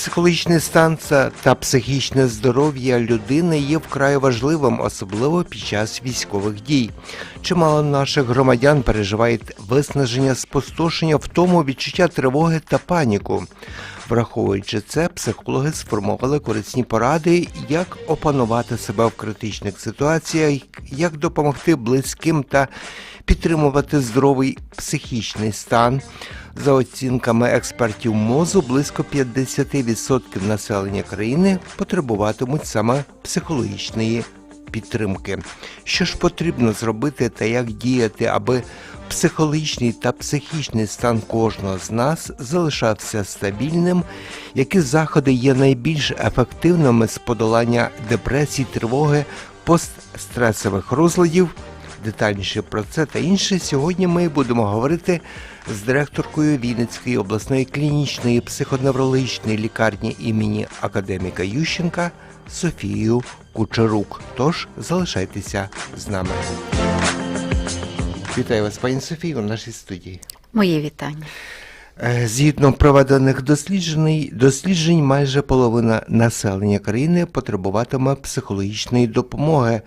Психологічний стан та психічне здоров'я людини є вкрай важливим, особливо під час військових дій. Чимало наших громадян переживають виснаження, спустошення, втому відчуття тривоги та паніку. Враховуючи це, психологи сформували корисні поради, як опанувати себе в критичних ситуаціях, як допомогти близьким та підтримувати здоровий психічний стан. За оцінками експертів МОЗу, близько 50% населення країни потребуватимуть саме психологічної підтримки. Що ж потрібно зробити та як діяти, аби психологічний та психічний стан кожного з нас залишався стабільним? Які заходи є найбільш ефективними з подолання депресії, тривоги, постстресових розладів? Детальніше про це та інше сьогодні ми будемо говорити з директоркою Вінницької обласної клінічної психоневрологічної лікарні імені академіка Ющенка Софією Кучерук. Тож залишайтеся з нами. Вітаю вас, пані Софію, в нашій студії. Моє вітання. Е, Згідно проведених досліджень, досліджень, майже половина населення країни потребуватиме психологічної допомоги.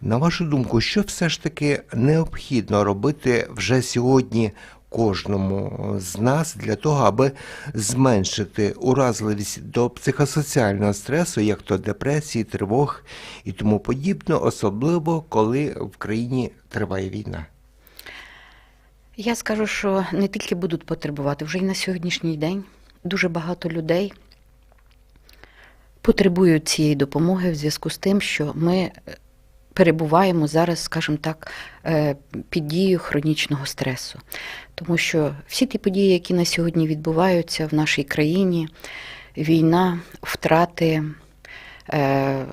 На вашу думку, що все ж таки необхідно робити вже сьогодні кожному з нас для того, аби зменшити уразливість до психосоціального стресу, як то депресії, тривог і тому подібне, особливо коли в країні триває війна? Я скажу, що не тільки будуть потребувати, вже й на сьогоднішній день дуже багато людей потребують цієї допомоги в зв'язку з тим, що ми е, перебуваємо зараз, скажімо так, е, під дією хронічного стресу. Тому що всі ті події, які на сьогодні відбуваються в нашій країні, війна, втрати, е,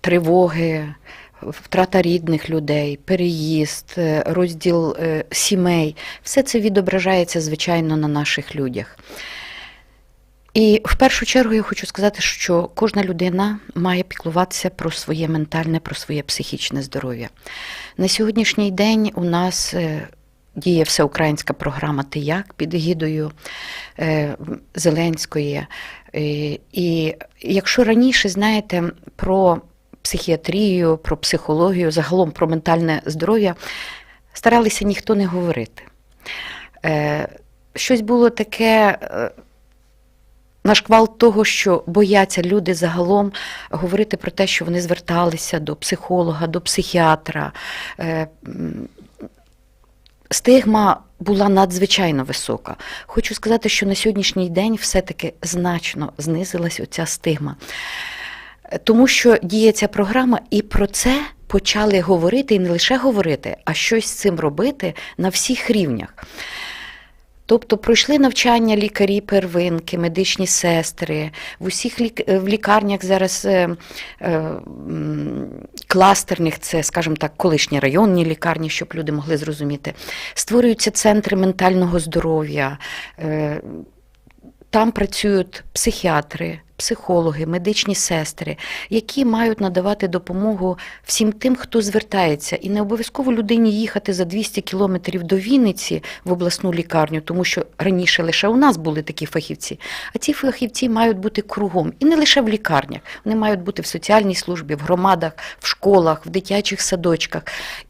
тривоги, втрата рідних людей, переїзд, е, розділ сімей, все це відображається, звичайно, на наших людях. І в першу чергу я хочу сказати, що кожна людина має піклуватися про своє ментальне, про своє психічне здоров'я. На сьогоднішній день у нас е, діє всеукраїнська програма «Ти як» під егідою е, Зеленської. Е, І якщо раніше, знаєте, про психіатрію, про психологію, загалом про ментальне здоров'я старалися ніхто не говорити. Щось було таке. На шквал того, що бояться люди загалом говорити про те, що вони зверталися до психолога, до психіатра. Е, Стигма була надзвичайно висока. Хочу сказати, що на сьогоднішній день все-таки значно знизилась оця стигма. Тому що діє ця програма, і про це почали говорити, і не лише говорити, а щось з цим робити на всіх рівнях. Тобто пройшли навчання лікарі первинки, медичні сестри. В усіх лік... е, в лікарнях зараз е, е, кластерних, це, скажімо так, колишні районні лікарні, щоб люди могли зрозуміти. Створюються центри ментального здоров'я. Там працюють психіатри, психологи, медичні сестри, які мають надавати допомогу всім тим, хто звертається. І не обов'язково людині їхати за 200 кілометрів до Вінниці в обласну лікарню, тому що раніше лише у нас були такі фахівці. А ці фахівці мають бути кругом. І не лише в лікарнях. Вони мають бути в соціальній службі, в громадах, в школах, в дитячих садочках.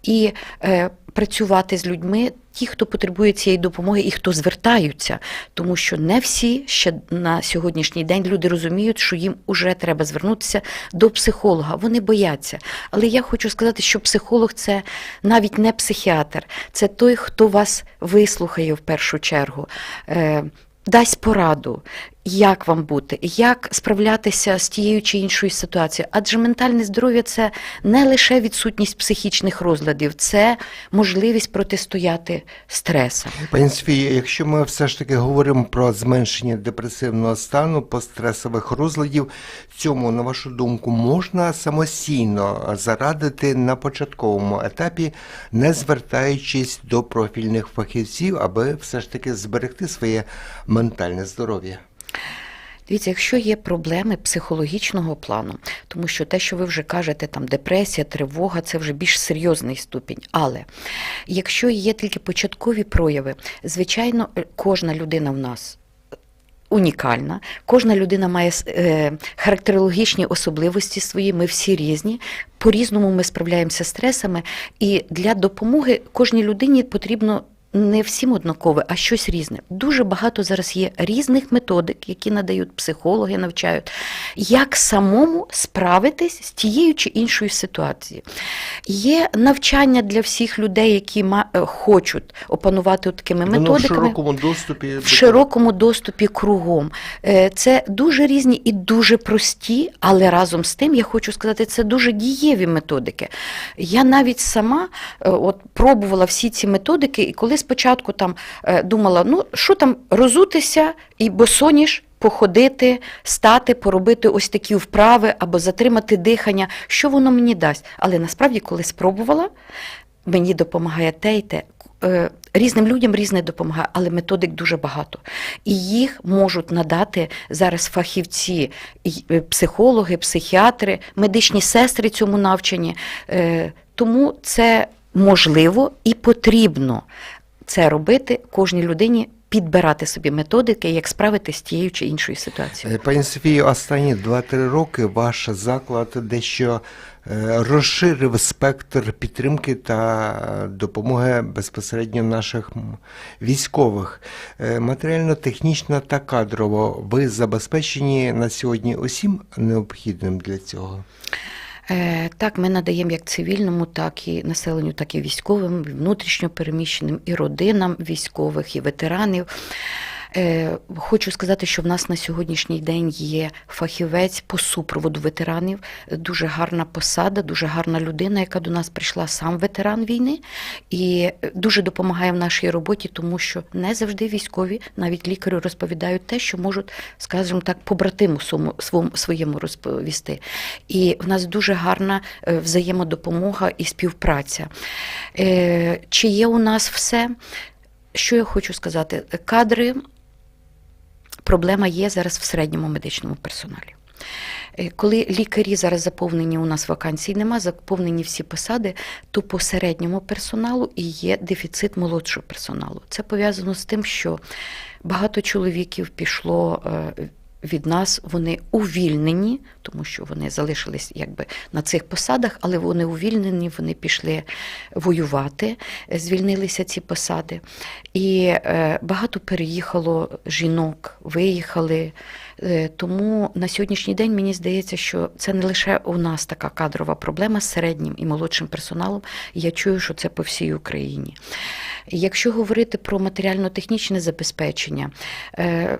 І е, працювати з людьми, ті, хто потребує цієї допомоги і хто звертаються, тому що не всі ще на сьогоднішній день люди розуміють, що їм уже треба звернутися до психолога. Вони бояться. Але я хочу сказати, що психолог це навіть не психіатр, це той, хто вас вислухає в першу чергу. Е, Дасть пораду як вам бути, як справлятися з тією чи іншою ситуацією. Адже ментальне здоров'я це не лише відсутність психічних розладів, це можливість протистояти стресам. Пані Софія, якщо ми все ж таки говоримо про зменшення депресивного стану, постресових розладів, цьому, на вашу думку, можна самостійно зарадити на початковому етапі, не звертаючись до профільних фахівців, аби все ж таки зберегти своє ментальне здоров'я. Дивіться, якщо є проблеми психологічного плану, тому що те, що ви вже кажете, там депресія, тривога, це вже більш серйозний ступінь. Але якщо є тільки початкові прояви, звичайно, е, кожна людина в нас. Унікальна, кожна людина має е, характерологічні особливості свої, ми всі різні. По-різному ми справляємося з стресами, і для допомоги кожній людині потрібно не всім однакове, а щось різне. Дуже багато зараз є різних методик, які надають психологи, навчають, як самому справитись з тією чи іншою ситуацією. Є навчання для всіх людей, які ма- е, хочуть опанувати такими Воно в методиками широкому доступі. в широкому доступі кругом. Е, Це дуже різні і дуже прості, але разом з тим я хочу сказати, це дуже дієві методики. Я навіть сама е, от пробувала всі ці методики, і коли спочатку там думала, ну що там розутися і босоніж. Походити, стати, поробити ось такі вправи або затримати дихання, що воно мені дасть. Але насправді, коли спробувала, мені допомагає те і те. Е, Різним людям різне допомагає, але методик дуже багато. І їх можуть надати зараз фахівці, е, психологи, психіатри, медичні сестри цьому навчанні. Е, Тому це можливо і потрібно це робити кожній людині. Підбирати собі методики, як справитися з тією чи іншою ситуацією. Е, Пані Софію, останні 2-3 роки ваш заклад дещо е, розширив спектр підтримки та допомоги безпосередньо наших військових. Е, Матеріально-технічно та кадрово ви забезпечені на сьогодні усім необхідним для цього. Е, Так, ми надаємо як цивільному, так і населенню, так і військовим, і внутрішньо переміщеним, і родинам військових, і ветеранів. Е, Хочу сказати, що в нас на сьогоднішній день є фахівець по супроводу ветеранів. Дуже гарна посада, дуже гарна людина, яка до нас прийшла сам ветеран війни, і дуже допомагає в нашій роботі, тому що не завжди військові, навіть лікарі розповідають те, що можуть, скажімо так, побратиму своєму, розповісти. І в нас дуже гарна е, взаємодопомога і співпраця. Е, Чи є у нас все? Що я хочу сказати? Кадри, проблема є зараз в середньому медичному персоналі. Е, Коли лікарі зараз заповнені, у нас вакансій нема, заповнені всі посади, то по середньому персоналу і є дефіцит молодшого персоналу. Це пов'язано з тим, що багато чоловіків пішло е, від нас, вони увільнені, тому що вони залишились якби на цих посадах, але вони увільнені, вони пішли воювати, звільнилися ці посади. І е, багато переїхало жінок, виїхали. Е, Тому на сьогоднішній день мені здається, що це не лише у нас така кадрова проблема з середнім і молодшим персоналом. Я чую, що це по всій Україні. Якщо говорити про матеріально-технічне забезпечення, е,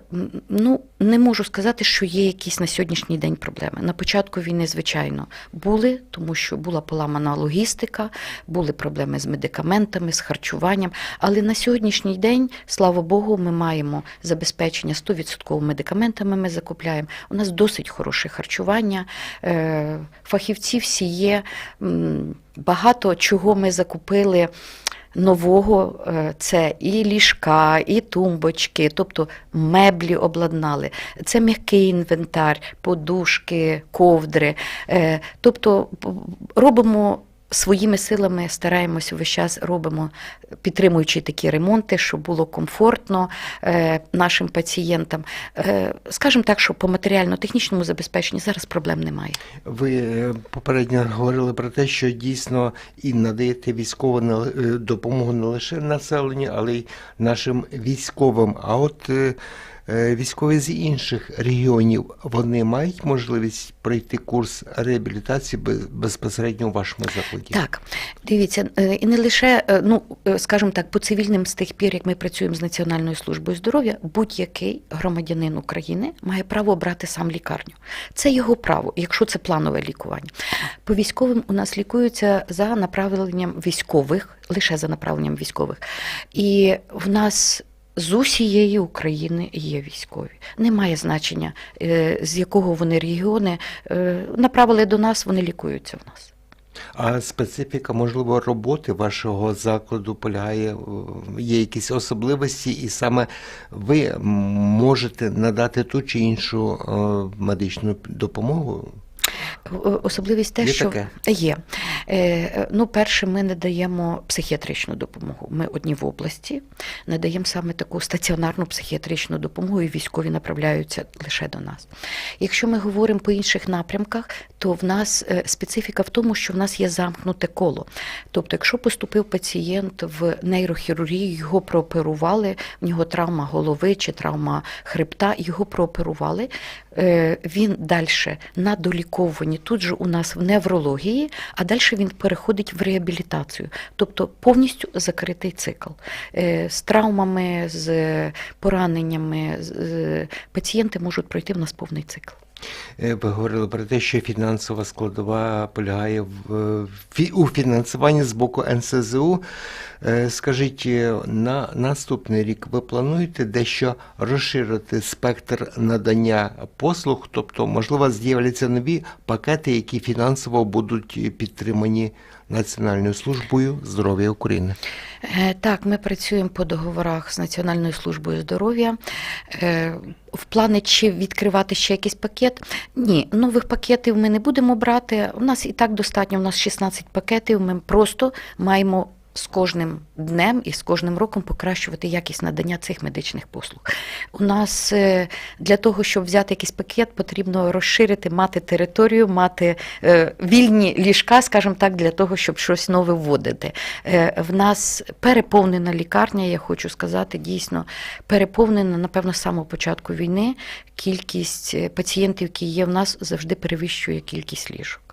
ну не можу сказати, що є якісь на сьогоднішній день проблеми. На початку війни, звичайно, були, тому що була поламана логістика, були проблеми з медикаментами, з харчуванням. Але на сьогоднішній день, слава Богу, ми маємо забезпечення 100% медикаментами. Ми закупляємо. У нас досить хороше харчування. е, Фахівці всі є. Багато чого ми закупили нового е, це і ліжка, і тумбочки, тобто меблі обладнали. Це м'який інвентар, подушки, ковдри. Е, Тобто робимо. Своїми силами стараємося весь час робимо, підтримуючи такі ремонти, щоб було комфортно е, нашим пацієнтам. Е, скажімо так, що по матеріально-технічному забезпеченні зараз проблем немає. Ви е, попередньо говорили про те, що дійсно і надаєте військову е, допомогу не лише населенню, але й нашим військовим. А от Е, Військові з інших регіонів вони мають можливість пройти курс реабілітації безпосередньо у вашому закладі? Так, дивіться, е, і не лише, е, ну е, скажімо так, по цивільним з тих пір, як ми працюємо з Національною службою здоров'я, будь-який громадянин України має право обрати сам лікарню. Це його право, якщо це планове лікування. По військовим у нас лікуються за направленням військових, лише за направленням військових. І в нас. З усієї України є військові. Немає значення, е, з якого вони регіони е, направили до нас, вони лікуються в нас. А специфіка, можливо, роботи вашого закладу полягає, є якісь особливості, і саме ви можете надати ту чи іншу е, медичну допомогу? Особливість те, Є що таке? є. Е, ну, перше, ми не даємо психіатричну допомогу. Ми одні в області надаємо саме таку стаціонарну психіатричну допомогу, і військові направляються лише до нас. Якщо ми говоримо по інших напрямках, то в нас е, специфіка в тому, що в нас є замкнуте коло. Тобто, якщо поступив пацієнт в нейрохірургію, його прооперували, в нього травма голови чи травма хребта, його прооперували, він далі на доліковуванні тут же у нас в неврології, а далі він переходить в реабілітацію, тобто повністю закритий цикл. Е, З травмами, з пораненнями пацієнти можуть пройти в нас повний цикл. Е, Ви говорили про те, що фінансова складова полягає в, е, у фінансуванні з боку НСЗУ. Е, Скажіть, на наступний рік ви плануєте дещо розширити спектр надання послуг? Тобто, можливо, з'являться нові пакети, які фінансово будуть підтримані Національною службою здоров'я України? Е, Так, ми працюємо по договорах з Національною службою здоров'я. Е, В плани чи відкривати ще якийсь пакет? Ні, нових пакетів ми не будемо брати. У нас і так достатньо. У нас 16 пакетів. Ми просто маємо з кожним днем і з кожним роком покращувати якість надання цих медичних послуг. У нас е, для того, щоб взяти якийсь пакет, потрібно розширити, мати територію, мати е, вільні ліжка, скажімо так, для того, щоб щось нове вводити. Е, В нас переповнена лікарня, я хочу сказати, дійсно переповнена, напевно, з самого початку війни. Кількість пацієнтів, які є в нас, завжди перевищує кількість ліжок.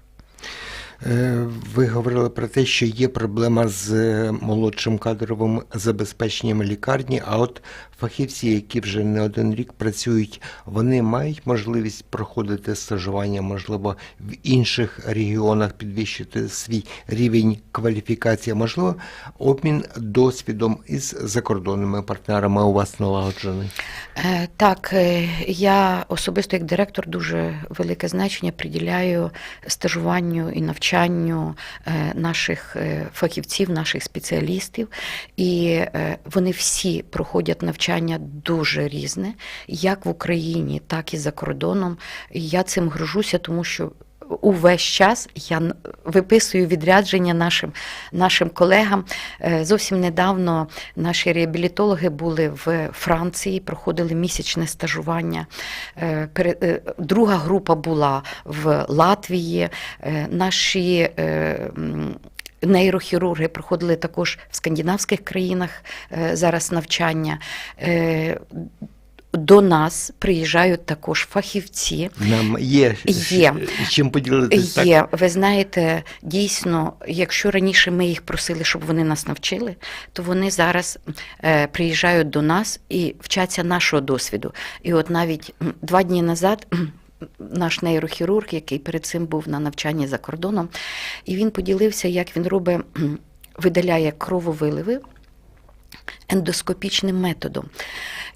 Е, Ви говорили про те, що є проблема з е, молодшим кадровим забезпеченням лікарні, а от фахівці, які вже не один рік працюють, вони мають можливість проходити стажування, можливо, в інших регіонах підвищити свій рівень кваліфікації, можливо, обмін досвідом із закордонними партнерами у вас налагоджений. Е, Так, е, я особисто як директор дуже велике значення приділяю стажуванню і навчанню е, наших фахівців, наших спеціалістів. І вони всі проходять навчання дуже різне, як в Україні, так і за кордоном. Я цим горжуся, тому що. Увесь час я виписую відрядження нашим, нашим колегам. Е, Зовсім недавно наші реабілітологи були в Франції, проходили місячне стажування. Е, е, Друга група була в Латвії. Наші нейрохірурги проходили також в скандинавських країнах е, зараз навчання. Е, До нас приїжджають також фахівці. Нам є, Є. з чим поділитися. так? Є, ви знаєте, дійсно, якщо раніше ми їх просили, щоб вони нас навчили, то вони зараз е, приїжджають до нас і вчаться нашого досвіду. І от навіть два дні назад. Наш нейрохірург, який перед цим був на навчанні за кордоном, і він поділився, як він робить, видаляє крововиливи ендоскопічним методом.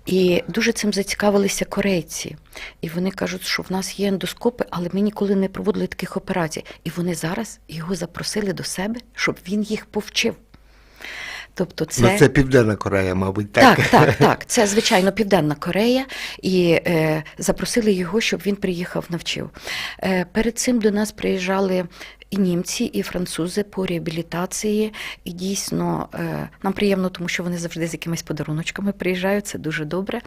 І дуже цим зацікавилися корейці. І вони кажуть, що в нас є ендоскопи, але ми ніколи не проводили таких операцій. І вони зараз його запросили до себе, щоб він їх повчив. Тобто це, Ну, це Південна Корея, мабуть, так. так, так, так. Це звичайно Південна Корея, і е, запросили його, щоб він приїхав, навчив. Е, перед цим до нас приїжджали і німці, і французи по реабілітації. І дійсно е, нам приємно, тому що вони завжди з якимись подаруночками приїжджають. Це дуже добре.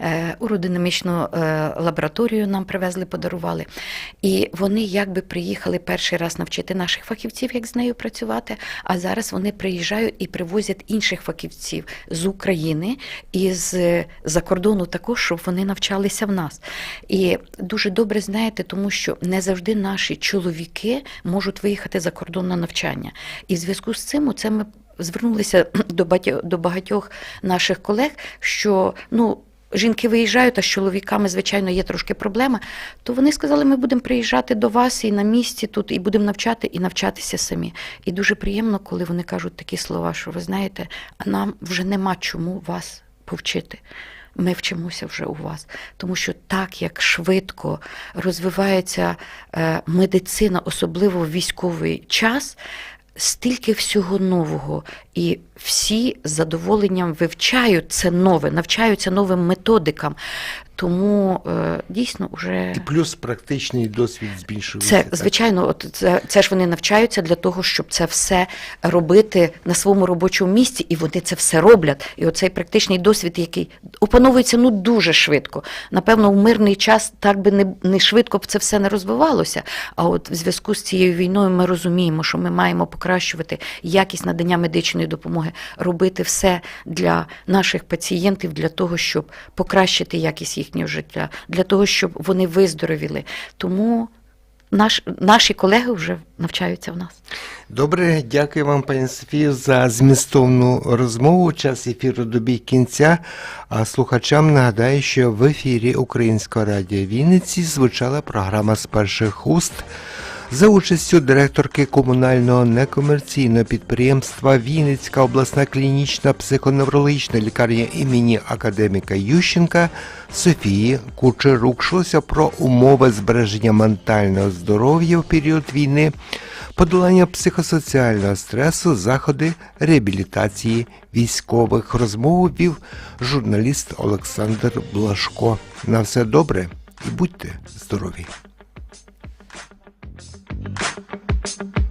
Е, Уродинамічну е, лабораторію нам привезли, подарували. І вони якби приїхали перший раз навчити наших фахівців, як з нею працювати. А зараз вони приїжджають і привозять інших фахівців з України і з за кордону також, щоб вони навчалися в нас. І дуже добре знаєте, тому що не завжди наші чоловіки можуть виїхати за кордон на навчання. І в зв'язку з цим це ми звернулися до багатьох наших колег, що ну. Жінки виїжджають, а з чоловіками, звичайно, є трошки проблема. То вони сказали, ми будемо приїжджати до вас і на місці тут, і будемо навчати, і навчатися самі. І дуже приємно, коли вони кажуть такі слова, що ви знаєте, нам вже нема чому вас повчити. Ми вчимося вже у вас, тому що так як швидко розвивається е, медицина, особливо в військовий час, стільки всього нового, і всі з задоволенням вивчають це нове, навчаються новим методикам. Тому е, дійсно вже І плюс практичний досвід збільшується. це звичайно, от це, це ж вони навчаються для того, щоб це все робити на своєму робочому місці, і вони це все роблять. І оцей практичний досвід, який опановується ну дуже швидко. Напевно, в мирний час так би не, не швидко б це все не розвивалося. А от в зв'язку з цією війною ми розуміємо, що ми маємо покращувати якість надання медичної допомоги, робити все для наших пацієнтів, для того, щоб покращити якість їхнього життя, для того, щоб вони виздоровіли. Тому наш, наші колеги вже навчаються в нас. Добре, дякую вам, пані Софію, за змістовну розмову. Час ефіру добіг кінця. А слухачам нагадаю, що в ефірі Українського радіо Вінниці звучала програма з перших уст за участю директорки комунального некомерційного підприємства Вінницька обласна клінічна психоневрологічна лікарня імені академіка Ющенка Софії Кучерук. Йшлося про умови збереження ментального здоров'я в період війни, подолання психосоціального стресу, заходи реабілітації військових. Розмову вів журналіст Олександр Блашко. На все добре і будьте здорові! Thank you.